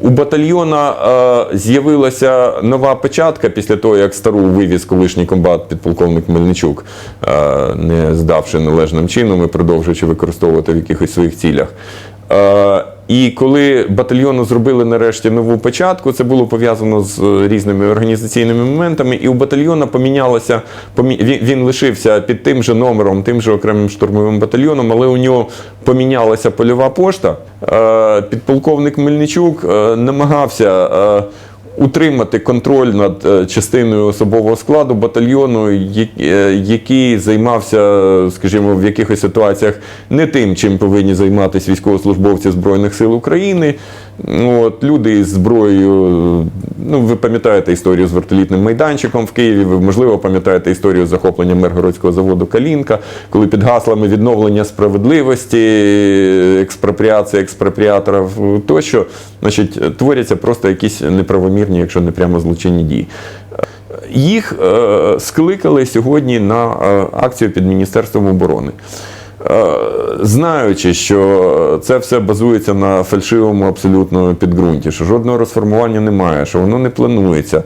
У батальйона е, з'явилася нова печатка після того, як стару вивіз колишній комбат підполковник Мельничук, е, не здавши належним чином і продовжуючи використовувати в якихось своїх цілях. Е, і коли батальйону зробили нарешті нову початку, це було пов'язано з е, різними організаційними моментами, і у батальйона помінялося, помі- він, лишився під тим же номером, тим же окремим штурмовим батальйоном, але у нього помінялася польова пошта. Е, Підполковник Мельничук е, намагався. Утримати контроль над е, частиною особового складу батальйону, е, який займався, скажімо, в якихось ситуаціях не тим, чим повинні займатися військовослужбовці Збройних сил України. Ну, От, люди із зброєю, ну ви пам'ятаєте історію з вертолітним майданчиком в Києві, ви можливо пам'ятаєте історію з захопленням Миргородського заводу Калінка, коли під гаслами відновлення справедливості, експропріація експропріаторів тощо, значить, творяться просто якісь неправомірні, якщо не прямо злочинні дії. Їх е, скликали сьогодні на е, акцію під Міністерством оборони. Е, Знаючи, що це все базується на фальшивому абсолютно підґрунті, що жодного розформування немає, що воно не планується.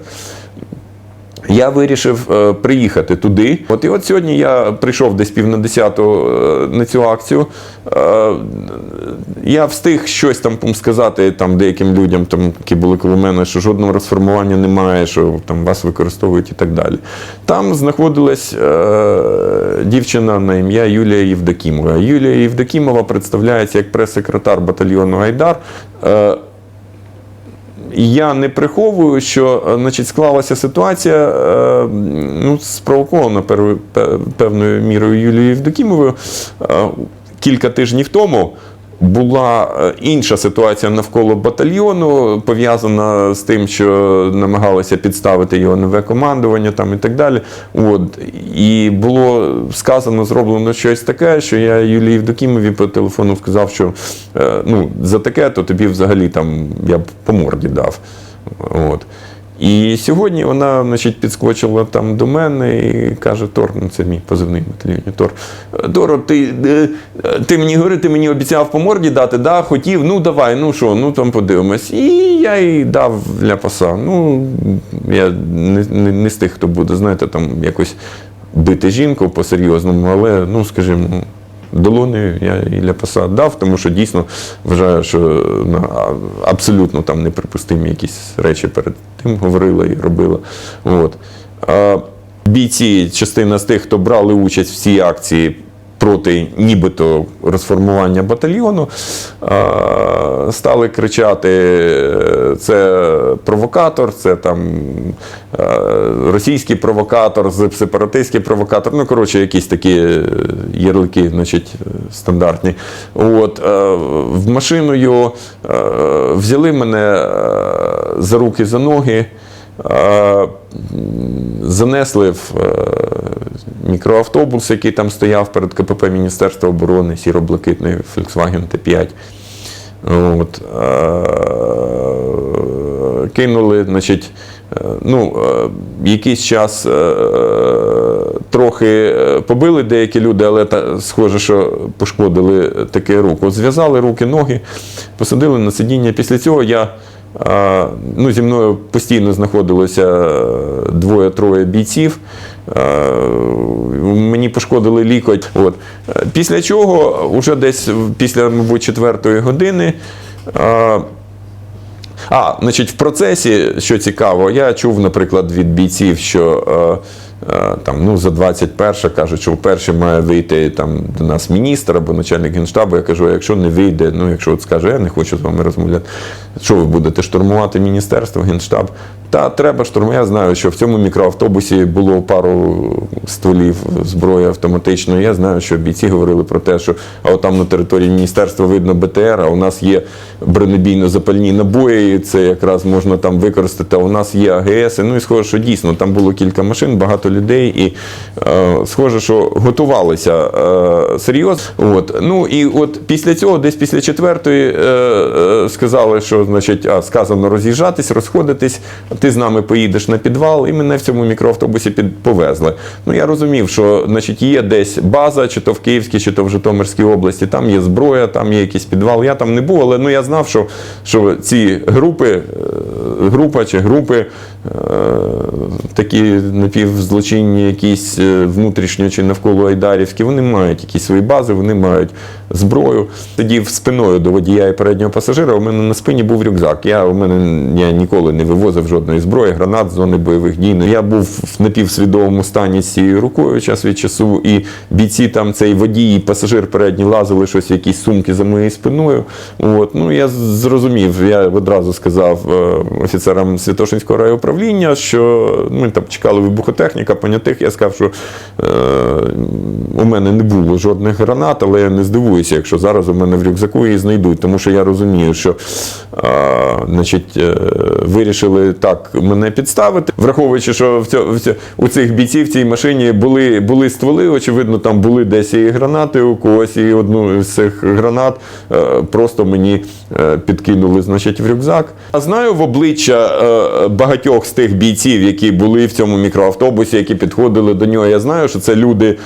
Я вирішив е, приїхати туди. От і от сьогодні я прийшов десь пів на десяту е, на цю акцію. Е, я встиг щось там сказати там, деяким людям, там, які були коло мене, що жодного розформування немає, що там вас використовують і так далі. Там знаходилась дівчина на ім'я Юлія Євдокімова. Юлія Євдокімова представляється як прес-секретар батальйону Айдар. Я не приховую, що е, значить, склалася ситуація, е, ну, спровокована певною мірою Юлією Євдокімовою. Е, Кілька тижнів тому була е, інша ситуація навколо батальйону, пов'язана з тим, що намагалися підставити його нове командування там, і так далі. От. І було сказано, зроблено щось таке, що я Юлії Євдокімові по телефону сказав, що е, ну, за таке, то тобі взагалі там я б по морді дав. От. І сьогодні вона значить, підскочила там до мене і каже: Тор, ну це мій позивний батальйоні. Тор, Торо, ти, е, ти мені говори, ти мені обіцяв по морді дати, да, хотів, ну давай, ну що, ну там подивимось. І я їй дав ляпаса. Ну, я не, не, не з тих, хто буде, знаєте, там якось бити жінку по-серйозному, але, ну, скажімо, долонею я і ляпаса дав, тому що дійсно вважаю, що ну, абсолютно там неприпустимі якісь речі перед тим говорила і робила. От. А бійці, частина з тих, хто брали участь в цій акції. Проти нібито розформування батальйону стали кричати: е, це провокатор, це там е, російський провокатор, сепаратистський провокатор. Ну, коротше, якісь такі е, ярлики, значить, е, стандартні. От, е, в е, взяли мене е, за руки, за ноги. е, Занесли в е, мікроавтобус, який там стояв перед КПП Міністерства оборони, сіро-блакитний Volkswagen Т5. От, е, кинули, значить, е, ну, е, якийсь час трохи побили деякі люди, але схоже, що пошкодили таки руку. Зв'язали руки, ноги, посадили на сидіння. Після цього я. Ну, зі мною постійно знаходилося двоє-троє бійців. Е, Мені пошкодили лікоть. От. Після чого, вже десь після, мабуть, четвертої години. е, а, значить, в процесі, що цікаво, я чув, наприклад, від бійців, що е, там, ну, за 21 кажуть, що вперше має вийти там, до нас міністр або начальник генштабу. Я кажу, а якщо не вийде, ну якщо от скаже, я не хочу з вами розмовляти, що ви будете штурмувати міністерство, генштаб? Та треба штурмувати. Я знаю, що в цьому мікроавтобусі було пару стволів зброї автоматичної. Я знаю, що бійці говорили про те, що а от там на території міністерства видно БТР, а у нас є бронебійно-запальні набої, і це якраз можна там використати. А у нас є АГС. Ну і схоже, що дійсно там було кілька машин, багато людей, і е, схоже, що готувалися е, серйозно. От. Ну і от після цього, десь після четвертої, е, е, сказали, що значить, а, сказано роз'їжджатись, розходитись, ти з нами поїдеш на підвал, і мене в цьому мікроавтобусі під, повезли. Ну я розумів, що значить, є десь база, чи то в Київській, чи то в Житомирській області, там є зброя, там є якийсь підвал. Я там не був, але ну, я знав, що, що ці групи, е, група чи групи е, такі напівзлочинні, якісь е, внутрішньо чи навколо Айдарівські, вони мають якісь свої бази, вони мають зброю. Сидів спиною до водія і переднього пасажира. У мене на спині був рюкзак. Я у мене я ніколи не вивозив жодної зброї, гранат зони бойових дій. Ну, Я був в напівсвідомому стані з цією рукою час від часу, і бійці там цей водій і пасажир передній лазили щось, якісь сумки за моєю спиною. От. Ну, я зрозумів, я одразу сказав е, офіцерам Святошинського райуправління, що ми там чекали вибухотехніка, понятих. Я сказав, що е, у мене не було жодних гранат, але я не здивуюся, якщо зараз у мене в рюкзаку її знайдуть, тому що я розумію, що е, значить, е, вирішили так мене підставити, враховуючи, що в цьо, в цьо, у цих бійців в цій машині були, були стволи, очевидно, там були десь і гранати у когось, і одну з цих гранат просто мені підкинули значить, в рюкзак. А знаю в обличчя багатьох з тих бійців, які були в цьому мікроавтобусі, які підходили до нього. Я знаю, що це люди,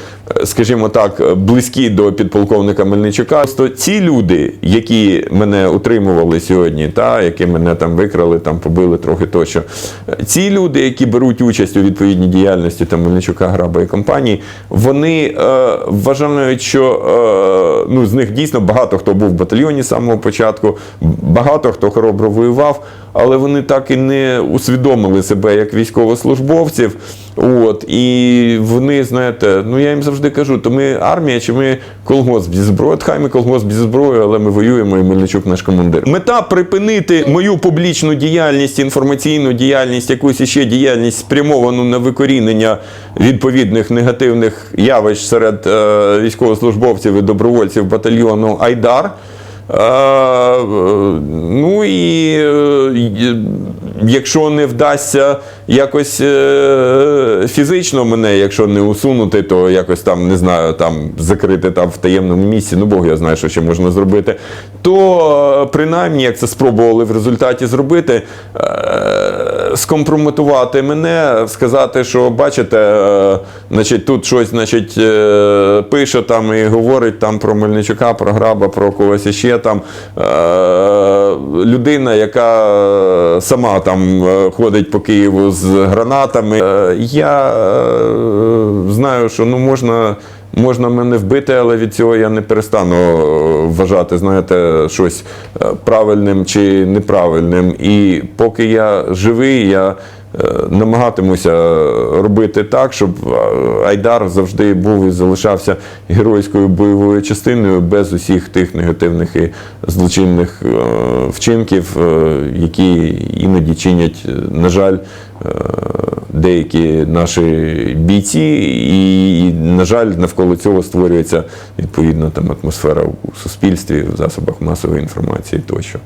е, скажімо так, е, близькі до підполковника Мельничука. Просто ці люди, які мене утримували сьогодні, та які мене там викрали, там побили трохи тощо. е, Ці люди, які беруть участь у відповідній діяльності там Мельничука, Граба і компанії, вони е, вважають, що е, ну, з них дійсно багато хто був в батальйоні з самого початку, багато хто хоробро воював, але вони так і не усвідомили себе як військовослужбовців. От, і вони, знаєте, ну я їм завжди кажу, то ми армія чи ми колгосп зі зброї. Хай ми колгосп зі зброєю, але ми воюємо і Мельничук наш командир. Мета припинити мою публічну діяльність, інформаційну діяльність, якусь іще діяльність спрямовану на викорінення відповідних негативних явищ серед е, військовослужбовців і добровольців батальйону Айдар. Е, ну і е, якщо не вдасться якось е, фізично мене, якщо не усунути, то якось там не знаю, там закрити там в таємному місці, ну Бог я знаю, що ще можна зробити. То е, принаймні, як це спробували в результаті зробити, е, скомпрометувати мене, сказати, що бачите, е, значить, тут щось значить, е, пише там і говорить там про Мельничука, про граба, про когось іще там. Е, людина, яка сама там ходить по Києву з гранатами. Я знаю, що ну можна. Можна мене вбити, але від цього я не перестану е, вважати, знаєте, щось е, правильним чи неправильним. І поки я живий, я е, намагатимуся робити так, щоб Айдар завжди був і залишався геройською бойовою частиною без усіх тих негативних і злочинних вчинків, які іноді чинять, на жаль, деякі наші бійці, і, і, на жаль, навколо цього створюється відповідна там атмосфера у суспільстві, в засобах масової інформації тощо.